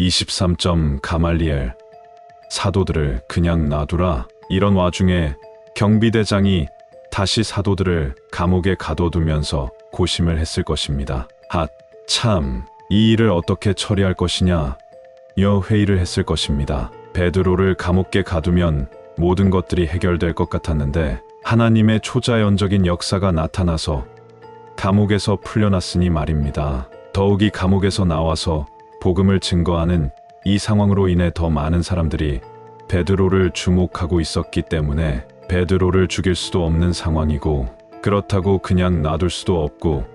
23점 가말리엘 사도들을 그냥 놔두라 이런 와중에 경비대장이 다시 사도들을 감옥에 가둬두면서 고심을 했을 것입니다. 핫, 참, 이 일을 어떻게 처리할 것이냐 여 회의를 했을 것입니다. 베드로를 감옥에 가두면 모든 것들이 해결될 것 같았는데 하나님의 초자연적인 역사가 나타나서 감옥에서 풀려났으니 말입니다. 더욱이 감옥에서 나와서 복음을 증거하는 이 상황으로 인해 더 많은 사람들이 베드로를 주목하고 있었기 때문에 베드로를 죽일 수도 없는 상황이고 그렇다고 그냥 놔둘 수도 없고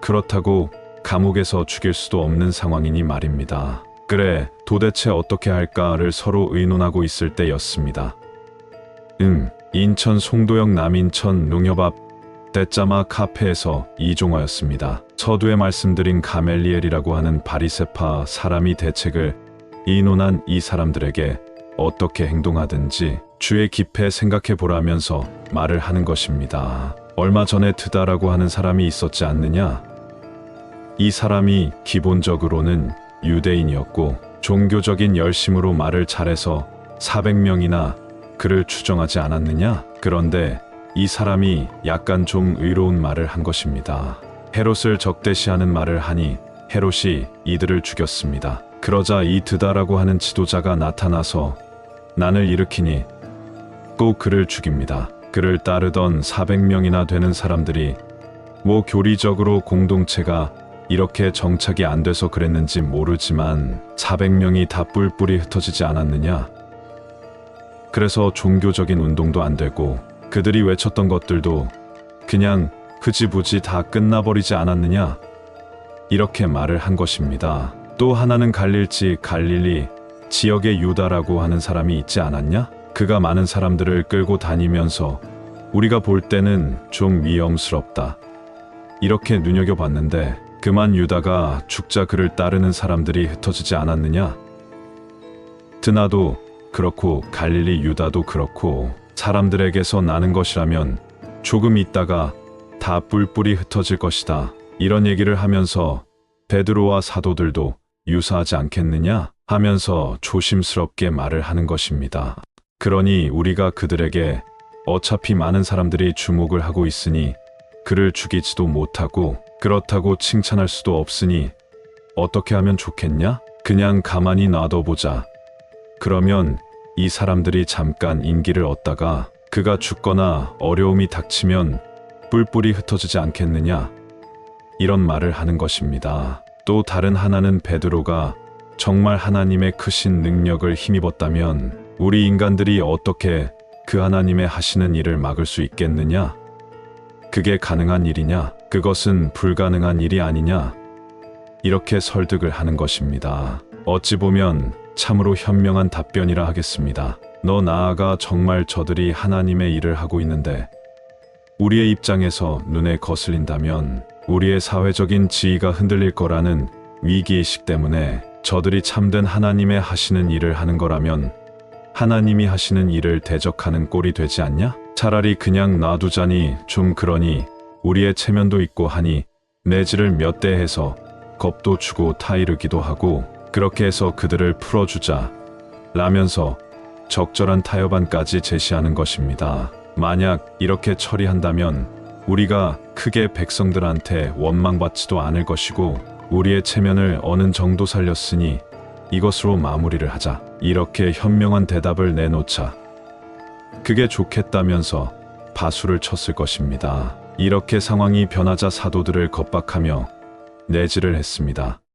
그렇다고 감옥에서 죽일 수도 없는 상황이니 말입니다. 그래, 도대체 어떻게 할까를 서로 의논하고 있을 때였습니다. 응, 인천 송도역 남인천 농협 앞 대짜마 카페에서 이종화였습니다. 서두에 말씀드린 가멜리엘이라고 하는 바리세파 사람이 대책을 의논한 이 사람들에게 어떻게 행동하든지 주의 깊에 생각해 보라면서 말을 하는 것입니다. 얼마 전에 드다라고 하는 사람이 있었지 않느냐? 이 사람이 기본적으로는 유대인이었고 종교적인 열심으로 말을 잘해서 400명이나 그를 추정하지 않았느냐? 그런데 이 사람이 약간 좀 의로운 말을 한 것입니다. 헤롯을 적대시하는 말을 하니 헤롯이 이들을 죽였습니다. 그러자 이 드다라고 하는 지도자가 나타나서 난을 일으키니 꼭 그를 죽입니다. 그를 따르던 400명이나 되는 사람들이 뭐 교리적으로 공동체가 이렇게 정착이 안 돼서 그랬는지 모르지만 400명이 다 뿔뿔이 흩어지지 않았느냐? 그래서 종교적인 운동도 안 되고 그들이 외쳤던 것들도 그냥 흐지부지 다 끝나버리지 않았느냐? 이렇게 말을 한 것입니다. 또 하나는 갈릴지 갈릴리 지역의 유다라고 하는 사람이 있지 않았냐? 그가 많은 사람들을 끌고 다니면서 우리가 볼 때는 좀 위험스럽다. 이렇게 눈여겨봤는데 그만 유다가 죽자 그를 따르는 사람들이 흩어지지 않았느냐? 드나도 그렇고 갈릴리 유다도 그렇고 사람들에게서 나는 것이라면 조금 있다가 다 뿔뿔이 흩어질 것이다. 이런 얘기를 하면서 베드로와 사도들도 유사하지 않겠느냐 하면서 조심스럽게 말을 하는 것입니다. 그러니 우리가 그들에게 어차피 많은 사람들이 주목을 하고 있으니 그를 죽이지도 못하고 그렇다고 칭찬할 수도 없으니 어떻게 하면 좋겠냐? 그냥 가만히 놔둬보자. 그러면 이 사람들이 잠깐 인기를 얻다가 그가 죽거나 어려움이 닥치면 뿔뿔이 흩어지지 않겠느냐? 이런 말을 하는 것입니다. 또 다른 하나는 베드로가 정말 하나님의 크신 능력을 힘입었다면 우리 인간들이 어떻게 그 하나님의 하시는 일을 막을 수 있겠느냐? 그게 가능한 일이냐? 그것은 불가능한 일이 아니냐? 이렇게 설득을 하는 것입니다. 어찌 보면 참으로 현명한 답변이라 하겠습니다. 너 나아가 정말 저들이 하나님의 일을 하고 있는데 우리의 입장에서 눈에 거슬린다면 우리의 사회적인 지위가 흔들릴 거라는 위기의식 때문에 저들이 참된 하나님의 하시는 일을 하는 거라면 하나님이 하시는 일을 대적하는 꼴이 되지 않냐? 차라리 그냥 놔두자니 좀 그러니 우리의 체면도 있고 하니 내지를 몇 대 해서 겁도 주고 타이르기도 하고 그렇게 해서 그들을 풀어주자 라면서 적절한 타협안까지 제시하는 것입니다. 만약 이렇게 처리한다면 우리가 크게 백성들한테 원망받지도 않을 것이고 우리의 체면을 어느 정도 살렸으니 이것으로 마무리를 하자. 이렇게 현명한 대답을 내놓자. 그게 좋겠다면서 바수를 쳤을 것입니다. 이렇게 상황이 변하자 사도들을 겁박하며 내지를 했습니다.